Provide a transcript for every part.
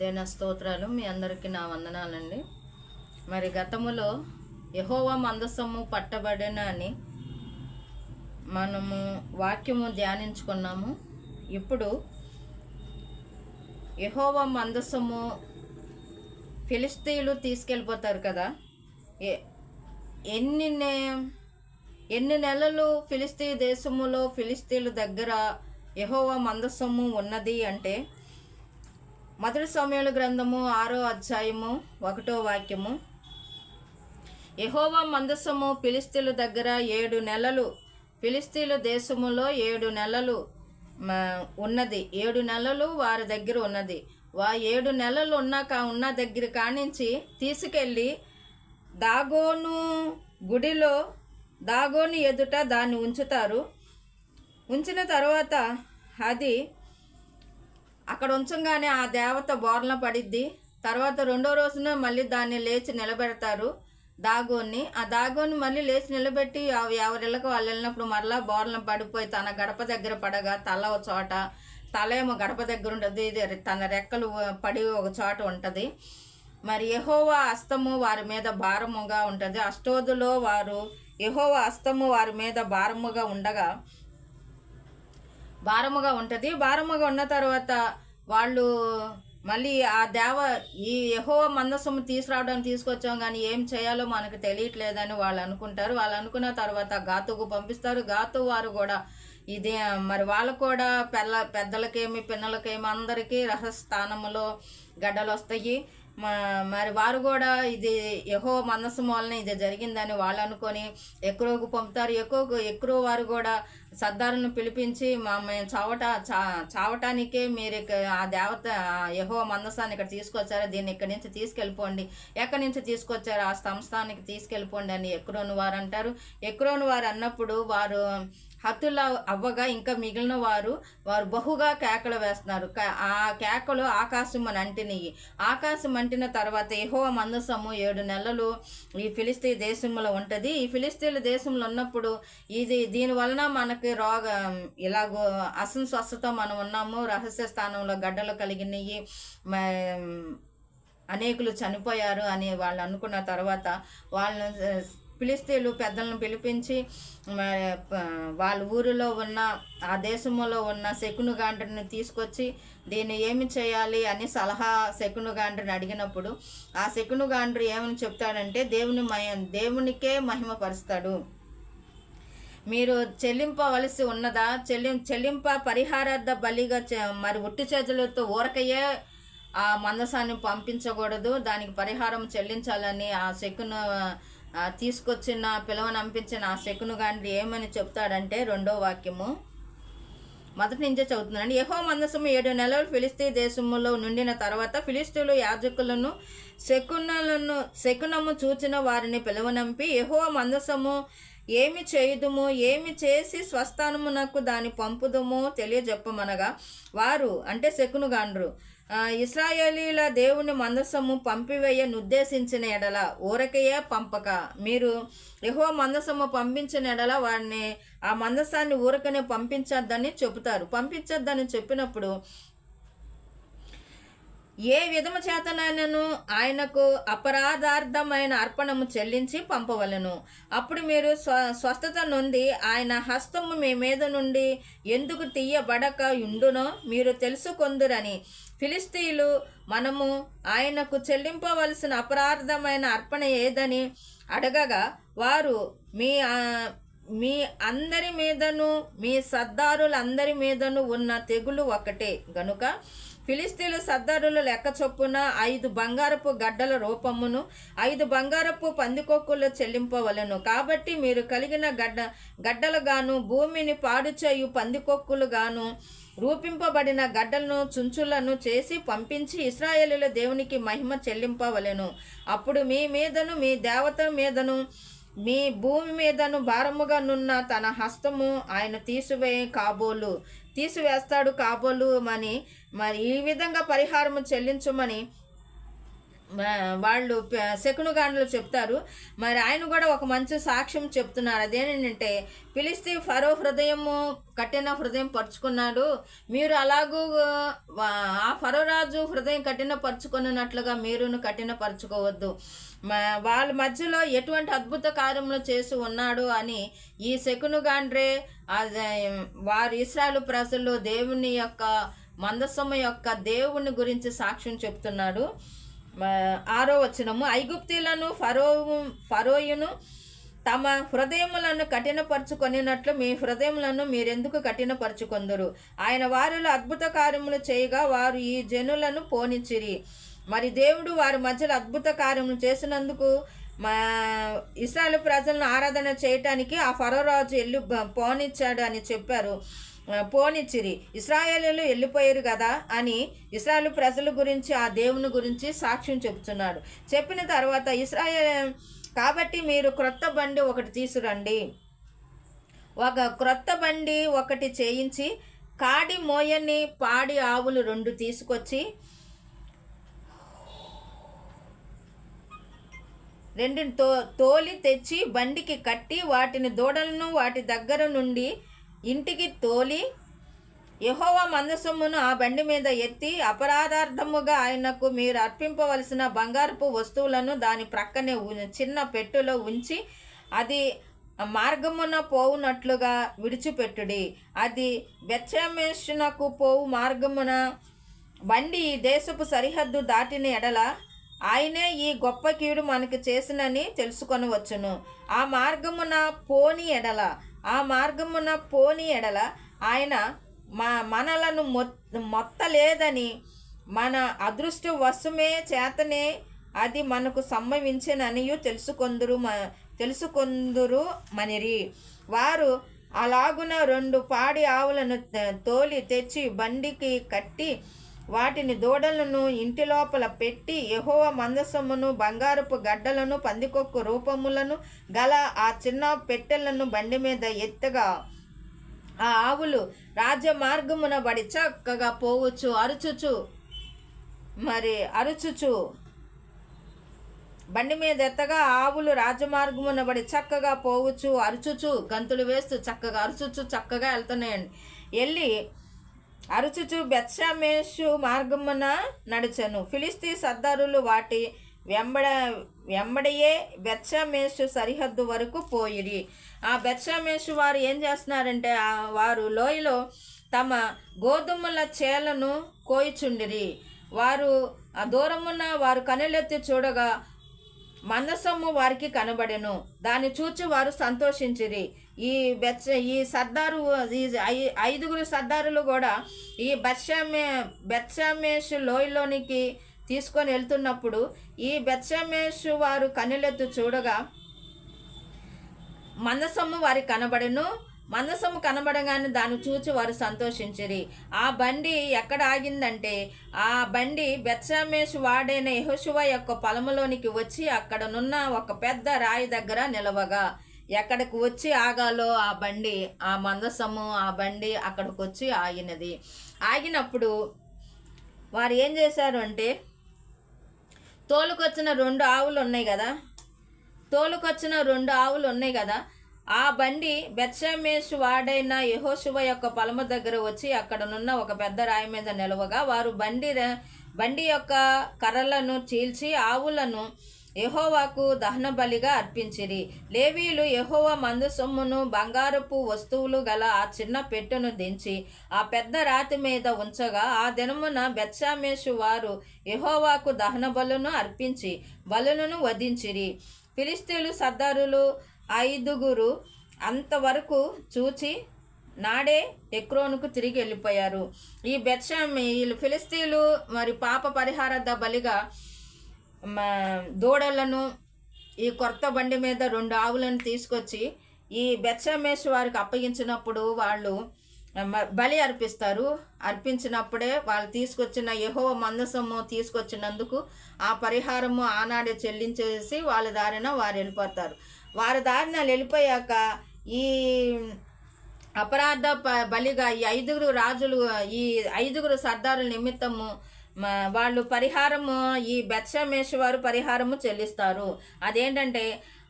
దేన స్తోత్రాలు మీ అందరికీ నా వందనాలండి. మరి గతములో యహోవా మందసము పట్టబడిన అని మనము వాక్యము ధ్యానించుకున్నాము. ఇప్పుడు యహోవా మందసము ఫిలిస్తీన్లు తీసుకెళ్ళిపోతారు కదా. ఎన్ని ఎన్ని నెలలు ఫిలిస్తీ దేశములో ఫిలిస్తీన్ల దగ్గర యహోవా మందసము ఉన్నది అంటే మొదటి సమయాల గ్రంథము ఆరో అధ్యాయము ఒకటో వాక్యము. యహోవా మందసము ఫిలిస్తీన్ల దగ్గర ఏడు నెలలు ఫిలిస్తీన్ల దేశములో ఏడు నెలలు ఉన్నది. ఏడు నెలలు వారి దగ్గర ఉన్నది. వా ఏడు నెలలు ఉన్నాక ఉన్న దగ్గర కానించి తీసుకెళ్ళి దాగోను గుడిలో దాగోని ఎదుట దాన్ని ఉంచుతారు. ఉంచిన తర్వాత అది అక్కడ ఉంచంగానే ఆ దేవత బోర్ల పడిద్ది. తర్వాత రెండో రోజున మళ్ళీ దాన్ని లేచి నిలబెడతారు దాగోని ఆ దాగోని మళ్ళీ లేచి నిలబెట్టి అవి ఎవరిళ్ళకి వాళ్ళు వెళ్ళినప్పుడు మరలా బోర్లం పడిపోయి తన గడప దగ్గర పడగా తల ఒక చోట తల ఏమో గడప దగ్గర ఉంటుంది ఇది తన రెక్కలు పడి ఒక చోట ఉంటుంది. మరి యహోవా హస్తము వారి మీద భారముగా ఉంటుంది. అష్టోదులో వారు యహోవా హస్తము వారి మీద భారముగా ఉండగా భారముగా ఉంటుంది. భారముగా ఉన్న తర్వాత వాళ్ళు మళ్ళీ ఆ దేవ ఈ యహో మందస్సుము తీసుకురావడానికి తీసుకొచ్చాం కానీ ఏం చేయాలో మనకు తెలియట్లేదని వాళ్ళు అనుకుంటారు. వాళ్ళు అనుకున్న తర్వాత గాతుకు పంపిస్తారు. గాతు వారు కూడా ఇది మరి వాళ్ళు కూడా పెళ్ళ పెద్దలకేమి పిన్నలకేమి అందరికీ రహస్థానములో గడ్డలు వస్తాయి మరి వారు కూడా ఇది యహో మనస్సు వలన ఇది జరిగిందని వాళ్ళు అనుకొని ఎక్కువకు పంపుతారు. ఎక్కువ ఎక్కువ వారు కూడా సర్దారులను పిలిపించి మా మేము చావట చా చావటానికే మీరు ఆ దేవత యహో మందస్థాన్ని ఇక్కడ తీసుకొచ్చారు. దీన్ని ఇక్కడి నుంచి తీసుకెళ్ళిపోండి. ఎక్కడి నుంచి తీసుకొచ్చారు? ఆ సంస్థానికి తీసుకెళ్ళిపోండి అని ఎక్కువని వారు అంటారు. ఎక్రోను వారు అన్నప్పుడు వారు హతుల అవ్వగా ఇంకా మిగిలిన వారు వారు బహుగా కేకలు వేస్తున్నారు. ఆ కేకలు ఆకాశం అని అంటినయి ఆకాశం అంటిన తర్వాత ఏహో మందసము ఏడు నెలలు ఈ ఫిలిస్తీ దేశంలో ఉంటుంది. ఈ ఫిలిస్తీన్ల దేశంలో ఉన్నప్పుడు ఇది దీని వలన మనకి రోగ ఇలాగో అసంస్వస్థత మనం ఉన్నాము. రహస్య స్థానంలో గడ్డలు కలిగినవి అనేకులు చనిపోయారు అని వాళ్ళు అనుకున్న తర్వాత వాళ్ళని పిలిస్తీలు పెద్దలను పిలిపించి వాళ్ళ ఊరిలో ఉన్న ఆ దేశంలో ఉన్న శకునుగాండ్రిని తీసుకొచ్చి దీన్ని ఏమి చేయాలి? అని సలహా శకునుగాండ్రిని అడిగినప్పుడు ఆ శకునుగాండ్రి ఏమని చెప్తాడంటే దేవుని మహ దేవునికే మహిమపరుస్తాడు. మీరు చెల్లింపవలసి ఉన్నదా? చెల్లిం చెల్లింప పరిహారార్థ బలిగా చే- మరి ఉట్టి చేతులతో ఊరకయ్యే ఆ మందసాన్ని పంపించకూడదు. దానికి పరిహారం చెల్లించాలని ఆ శకును తీసుకొచ్చిన పిలవనంపించిన ఆ శకును గాండ్రి ఏమని చెప్తాడంటే రెండో వాక్యము. మొదటి నుంచే చదువుతున్నాను యహో మందసము ఏడు నెలలు ఫిలిస్తీ దేశములో నుండిన తర్వాత ఫిలిస్తీన్లు యాజకులను శకునలను శకునము చూచిన వారిని పిలువనంపి యహో మందసము ఏమి చేయుదుము? ఏమి చేసి స్వస్థానమునకు దాని పంపుదుము? తెలియజెప్పమనగా వారు అంటే శకునుగాండ్రు ఆ, ఇస్రాయేలీల దేవుని మందసము పంపివేయ ఉద్దేశించిన ఎడల ఊరకయే పంపక. మీరు యహో మందసము పంపించిన ఎడల వారిని ఆ మందసాన్ని ఊరకనే పంపించొద్దని చెబుతారు. పంపించొద్దని చెప్పినప్పుడు ఏ విధము చేతనైనను ఆయనకు అపరాధార్థమైన అర్పణము చెల్లించి పంపవలను. అప్పుడు మీరు స్వ స్వస్థత నుండి ఆయన హస్తము మీ మీద నుండి ఎందుకు తీయబడక ఉండునో మీరు తెలుసుకొందురని. ఫిలిస్తీయులు మనము ఆయనకు చెల్లింపవలసిన అపరాధమైన అర్పణ ఏదని అడగగా వారు మీ మీ అందరి మీదను మీ సర్దారులందరి మీదను ఉన్న తెగులు ఒకటే. గనుక ఫిలిస్తీన్లు సర్దారులు లెక్క చొప్పున ఐదు బంగారపు గడ్డల రూపమును ఐదు బంగారపు పందికొక్కులు చెల్లింపవలను. కాబట్టి మీరు కలిగిన గడ్డ గడ్డలుగాను భూమిని పాడు చేయు రూపింపబడిన గడ్డలను చుంచులను చేసి పంపించి ఇస్రాయేలుల దేవునికి మహిమ చెల్లింపవలెను. అప్పుడు మీ మీదను మీ దేవత మీదను మీ భూమి మీదను భారముగా నున్న తన హస్తము ఆయన తీసివే కాబోలు. తీసివేస్తాడు కాబోలు అని మరి ఈ విధంగా పరిహారము చెల్లించమని వాళ్ళు ప- శకునుగాండ్లు చెప్తారు. మరి ఆయన కూడా ఒక మంచి సాక్ష్యం చెప్తున్నారు. అదేనంటే పిలిస్తే ఫరో హృదయము కఠిన హృదయం పరుచుకున్నాడు. మీరు అలాగూ ఆ ఫరోరాజు హృదయం కఠిన పరుచుకున్నట్లుగా మీరును కఠిన పరుచుకోవద్దు. వాళ్ళ మధ్యలో ఎటువంటి అద్భుత కార్యములు చేసి ఉన్నాడు అని ఈ శకునుగాండ్రే వారు ఇస్రాయలు ప్రజలు దేవుని యొక్క మందసము యొక్క దేవుని గురించి సాక్ష్యం చెప్తున్నాడు. ఆరో వచనము ఐగుప్తీలను ఫరో ఫరోయును తమ హృదయములను కఠినపరుచుకొనినట్లు మీ హృదయములను మీరెందుకు కఠినపరుచుకొందరు? ఆయన వారిలో అద్భుత కార్యములు చేయగా వారు ఈ జనులను పోనిచ్చిరి. మరి దేవుడు వారి మధ్యలో అద్భుత కార్యములు చేసినందుకు మా ఇస్రాయల్ ప్రజలను ఆరాధన చేయటానికి ఆ ఫరో రాజు ఎల్లు పోనిచ్చాడు అని చెప్పారు. పోనిచ్చిరి. ఇస్రాయేలీలు వెళ్ళిపోయారు కదా అని ఇస్రాయేల్ ప్రజల గురించి ఆ దేవుని గురించి సాక్ష్యం చెప్తున్నాడు చెప్పిన తర్వాత ఇస్రాయేల్ కాబట్టి మీరు క్రొత్త బండి ఒకటి తీసురండి. ఒక క్రొత్త బండి ఒకటి చేయించి కాడి మోయని పాడి ఆవులు రెండు తీసుకొచ్చి రెండు తో తోలి తెచ్చి బండికి కట్టి వాటిని దూడలను వాటి దగ్గర నుండి ఇంటికి తోలి యహోవ మందసొమ్మును ఆ బండి మీద ఎత్తి అపరాధార్థముగా ఆయనకు మీరు అర్పింపవలసిన బంగారపు వస్తువులను దాని ప్రక్కనే ఉ- చిన్న పెట్టెలో ఉంచి అది మార్గమున పోవునట్లుగా విడిచిపెట్టుడి. అది బెచ్చమేషునకు పోవు మార్గమున బండి ఈ దేశపు సరిహద్దు దాటిన ఎడల ఆయనే ఈ గొప్ప కీడు మనకు చేసినని తెలుసుకొనవచ్చును. ఆ మార్గమున పోని ఎడల ఆ మార్గమున పోని ఎడల ఆయన మా మనలను మొత్తలేదని మన అదృష్ట వశమే చేతనే అది మనకు సంభవించిననియు తెలుసుకొందురు మ తెలుసుకొందురు మనిరి. వారు అలాగున రెండు పాడి ఆవులను తోలి తెచ్చి బండికి కట్టి వాటిని దూడలను ఇంటి లోపల పెట్టి యెహోవ మందసమును బంగారపు గడ్డలను పందికొక్కు రూపములను గల ఆ చిన్న పెట్టెలను బండి మీద ఎత్తగా ఆ ఆవులు రాజ్య మార్గమున బడి చక్కగా పోవచ్చు అరుచుచు. మరి అరుచుచు. బండి మీద ఎత్తగా ఆవులు రాజమార్గమున బడి చక్కగా పోవచ్చు అరుచుచు. గంతులు వేస్తూ చక్కగా అరుచుచు చక్కగా వెళ్తున్నాయండి. వెళ్ళి అరుచుచు బెత్షామేషు మార్గమున నడిచెను. ఫిలిస్తీ సర్దారులు వాటి వెంబడ వెంబడియే బెత్షామేషు సరిహద్దు వరకు పోయిరి. ఆ బెత్షామేషు వారు ఏం చేస్తున్నారంటే వారు లోయలో తమ గోధుమల చేలను కోయిచుండిరి. వారు ఆ దూరమున వారు కనులెత్తి చూడగా మందసము వారికి కనబడెను. దాన్ని చూచి వారు సంతోషించిరి. ఈ బెచ్చ ఈ సర్దారు ఈ ఐ- ఐదుగురు సర్దారులు కూడా ఈ బెత్షామే బెత్సమేష్ లోయలోనికి తీసుకొని వెళ్తున్నప్పుడు ఈ బెత్సమేష్ వారు కనులెత్తు చూడగా మందసము వారికి కనబడెను. మందసము కనబడగానే దాన్ని చూచి వారు సంతోషించిరి. ఆ బండి ఎక్కడ ఆగిందంటే ఆ బండి బెత్సామేష్ వాడైన యహోశివ యొక్క పొలములోనికి వచ్చి అక్కడనున్న ఒక పెద్ద రాయి దగ్గర నిలవగా. ఎక్కడికి వచ్చి ఆగాలో ఆ బండి ఆ మందసము ఆ బండి అక్కడికి వచ్చి ఆగినది. ఆగినప్పుడు వారు ఏం చేశారు అంటే తోలుకొచ్చిన రెండు ఆవులు ఉన్నాయి కదా? తోలుకొచ్చిన రెండు ఆవులు ఉన్నాయి కదా? ఆ బండి బెత్సమేష్ వాడైన యహోశివ యొక్క పొలము దగ్గర వచ్చి అక్కడనున్న ఒక పెద్ద రాయి మీద నిలవగా వారు బండి బండి యొక్క కర్రలను చీల్చి ఆవులను యహోవాకు దహన బలిగా అర్పించిరి. లేవీలు యహోవ మందు సొమ్మును బంగారపు వస్తువులు గల ఆ చిన్న పెట్టును దించి ఆ పెద్ద రాతి మీద ఉంచగా ఆ దినమున బెత్సామేషు వారు యహోవాకు దహన బలును అర్పించి బలులను వధించిరి. ఫిలిస్తీన్లు సర్దారులు ఐదుగురు అంతవరకు చూచి నాడే ఎక్రోనుకు తిరిగి వెళ్ళిపోయారు. ఈ బెత్షామి వీళ్ళు ఫిలిస్తీన్లు మరి పాప పరిహార బలిగా మా దూడలను ఈ కొత్త బండి మీద రెండు ఆవులను తీసుకొచ్చి ఈ బెత్షమేష్ వారికి అప్పగించినప్పుడు వాళ్ళు బలి అర్పిస్తారు. అర్పించినప్పుడే వాళ్ళు తీసుకొచ్చిన యహో మందసము తీసుకొచ్చినందుకు ఆ పరిహారము ఆనాడే చెల్లించేసి వాళ్ళ దారిన వారు వెళ్ళిపోతారు. వారి దారిన వెళ్ళిపోయాక ఈ అపరాధ ప- బలిగా ఈ ఐదుగురు రాజులు ఈ ఐదుగురు సర్దారుల నిమిత్తము వాళ్ళు పరిహారము ఈ బెత్సమేష్ వారు పరిహారము చెల్లిస్తారు. అదేంటంటే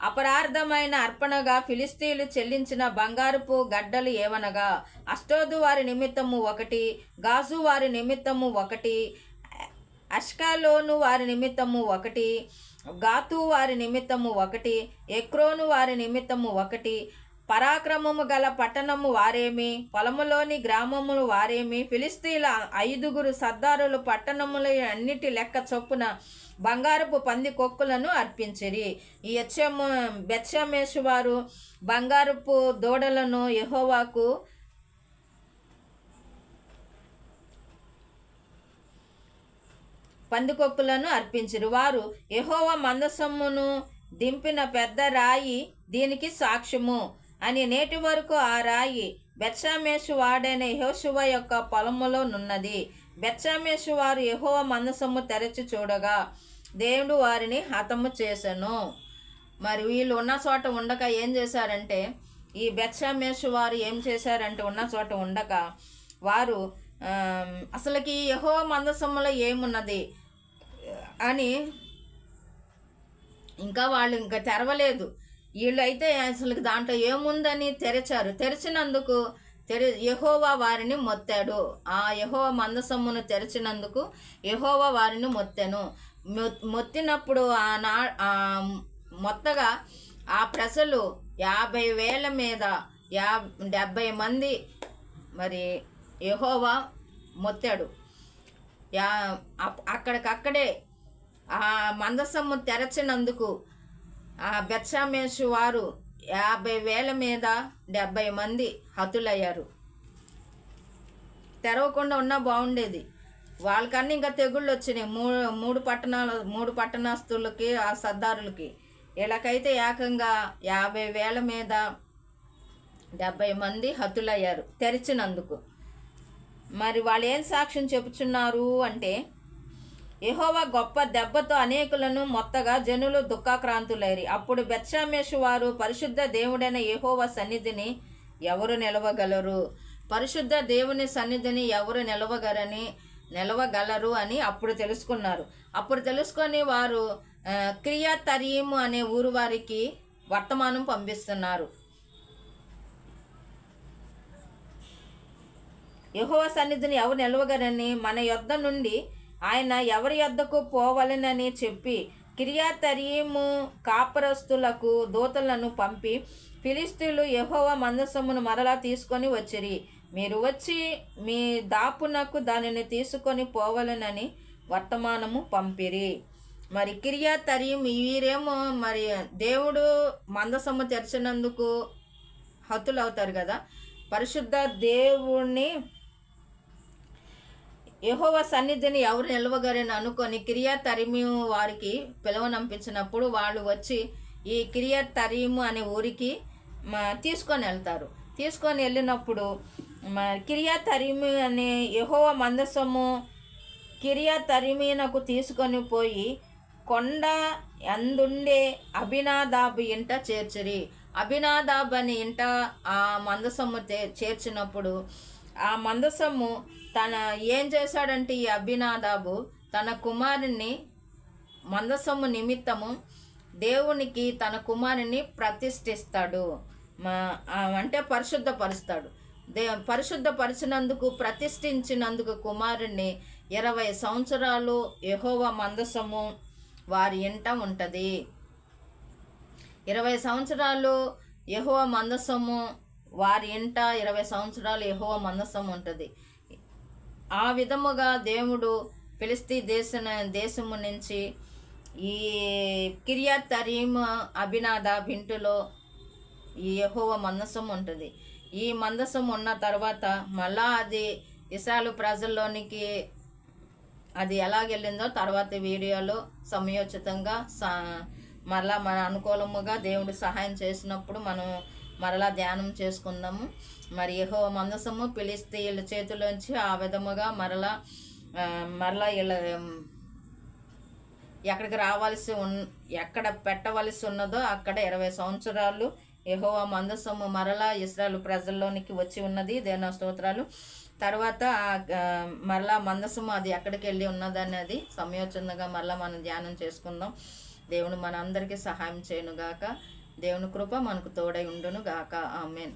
అపరార్థమైన అర్పణగా ఫిలిస్తీన్లు చెల్లించిన బంగారపు గడ్డలు ఏవనగా అష్టోదు వారి నిమిత్తము ఒకటి గాజు వారి నిమిత్తము ఒకటి అష్కాలోను వారి నిమిత్తము ఒకటి గాతు వారి నిమిత్తము ఒకటి ఎక్రోను వారి నిమిత్తము ఒకటి పరాక్రమము గల పట్టణము వారేమి పొలములోని గ్రామములు వారేమి ఫిలిస్తీన్ల ఐదుగురు సర్దారులు పట్టణముల అన్నిటి లెక్క చొప్పున బంగారపు పంది కొక్కులను అర్పించిరి. ఈ యచ్చము బెత్షమేషు వారు బంగారపు దూడలను యహోవాకు పందికొక్కులను అర్పించరు. వారు ఎహోవ మందసమ్మును దింపిన పెద్ద రాయి దీనికి సాక్ష్యము అని నేటి వరకు ఆ రాయి బెత్షామేషు వాడైన యెహోషువ యొక్క పొలములో నున్నది. బెత్షామేషు వారు యెహోవ మందసము తెరచి చూడగా దేవుడు వారిని హతము చేశాను మరి వీళ్ళు ఉన్న చోట ఉండక ఏం చేశారంటే ఈ బెత్షామేషు వారు ఏం చేశారంటే ఉన్న చోట ఉండక వారు అసలుకి యహో మందసములో ఏమున్నది? అని ఇంకా వాళ్ళు ఇంకా తెరవలేదు. వీళ్ళు అయితే అసలు దాంట్లో ఏముందని తెరిచారు. తెరిచినందుకు తెరి యహోవా వారిని మొత్తాడు. ఆ యహోవా మందసమ్మును తెరిచినందుకు యహోవా వారిని మొత్తాను. మొత్తినప్పుడు ఆ నా మొత్తగా ఆ ప్రజలు యాభై వేల మీద యా డెబ్భై మంది మరి యహోవా మొత్తాడు. అక్కడికక్కడే ఆ మందసము తెరచినందుకు ఆ బెత్సామేషు వారు యాభై వేల మీద డెబ్భై మంది హతులయ్యారు. తెరవకుండా ఉన్నా బాగుండేది వాళ్ళకన్నా ఇంకా తెగుళ్ళు వచ్చినాయి. మూడు మూడు పట్టణాలు మూడు పట్టణస్తులకి ఆ సర్దారులకి. వీళ్ళకైతే ఏకంగా యాభై వేల మీద డెబ్భై మంది హతులయ్యారు తెరిచినందుకు. మరి వాళ్ళు ఏం సాక్ష్యం చెప్పుచున్నారు అంటే యహోవా గొప్ప దెబ్బతో అనేకులను మొత్తగా జనులు దుఃఖాక్రాంతులైరి. అప్పుడు బెత్సామేషు వారు పరిశుద్ధ దేవుడైన యహోవా సన్నిధిని ఎవరు నిలవగలరు? పరిశుద్ధ దేవుని సన్నిధిని ఎవరు నిలవగరని నిలవగలరు అని అప్పుడు తెలుసుకున్నారు. అప్పుడు తెలుసుకొని వారు క్రియా తరీము అనే ఊరు వారికి వర్తమానం పంపిస్తున్నారు. యహోవ సన్నిధిని ఎవరు నిలవగరని మన యొద్ద నుండి ఆయన ఎవరి యొద్దకు పోవలనని చెప్పి కిరియాతరీము కాపరస్తులకు దూతలను పంపి ఫిలిస్తీన్లు యహోవ మందసమును మరలా తీసుకొని వచ్చిరి. మీరు వచ్చి మీ దాపునకు దానిని తీసుకొని పోవలనని వర్తమానము పంపిరి. మరి కిరియా తరీం వీరేమో మరి దేవుడు మందసము తెరిచినందుకు హతులవుతారు కదా? పరిశుద్ధ దేవుణ్ణి యహోవ సన్నిధిని ఎవరు నిలవగరని అనుకొని కిరియా తరిము వారికి పిలవనంపించినప్పుడు వాళ్ళు వచ్చి ఈ కిరియా తరీము అనే ఊరికి తీసుకొని వెళ్తారు. తీసుకొని వెళ్ళినప్పుడు కిరియా తరిమి అనే యహోవ మందసము కిరియా తరిమీనకు తీసుకొని పోయి కొండ అందుండే అభినాదాబు ఇంట చేర్చిరి. అభినాదాబ్ అని ఇంట ఆ మందసము చేర్చినప్పుడు ఆ మందసము తన ఏం చేశాడంటే ఈ అభినాదాబు తన కుమారుని మందసము నిమిత్తము దేవునికి తన కుమారుని ప్రతిష్ఠిస్తాడు. అంటే పరిశుద్ధపరుస్తాడు. దే పరిశుద్ధపరిచినందుకు ప్రతిష్ఠించినందుకు కుమారుణ్ణి ఇరవై సంవత్సరాలు యహోవ మందసము వారి ఇంట ఉంటుంది. ఇరవై సంవత్సరాలు యహోవ మందసము వారి ఇంట ఇరవై సంవత్సరాలు యహోవ మందసం ఉంటుంది. ఆ విధముగా దేవుడు ఫిలిస్తీ దేశ దేశము నుంచి ఈ కిరియా తరీమ్ అభినాద భింటులో ఈ యహోవ మందసం ఉంటుంది. ఈ మందసం ఉన్న తర్వాత మళ్ళా అది ఇసాలు ప్రజల్లోనికి అది ఎలాగెళ్ళిందో తర్వాత వీడియోలో సమయోచితంగా సా మళ్ళా మన అనుకూలముగా దేవుడు సహాయం చేసినప్పుడు మనం మరలా ధ్యానం చేసుకుందాము. మరి యహో మందసము పిలిస్తే వీళ్ళ చేతిలోంచి ఆ విధముగా మరలా మరలా వీళ్ళ ఎక్కడికి రావాల్సి ఉన్ ఎక్కడ పెట్టవలసి ఉన్నదో అక్కడ ఇరవై సంవత్సరాలు యెహోవా మందసము మరలా ఇస్రాయల్ ప్రజల్లోనికి వచ్చి ఉన్నది. దేనా స్తోత్రాలు. తర్వాత మరలా మందసము అది ఎక్కడికి వెళ్ళి ఉన్నదనేది సమయోచనగా మరలా మనం ధ్యానం చేసుకుందాం. దేవుడు మనందరికీ సహాయం చేయను గాక దేవుని కృప మనకు తోడై ఉండును గాక ఆమెన్.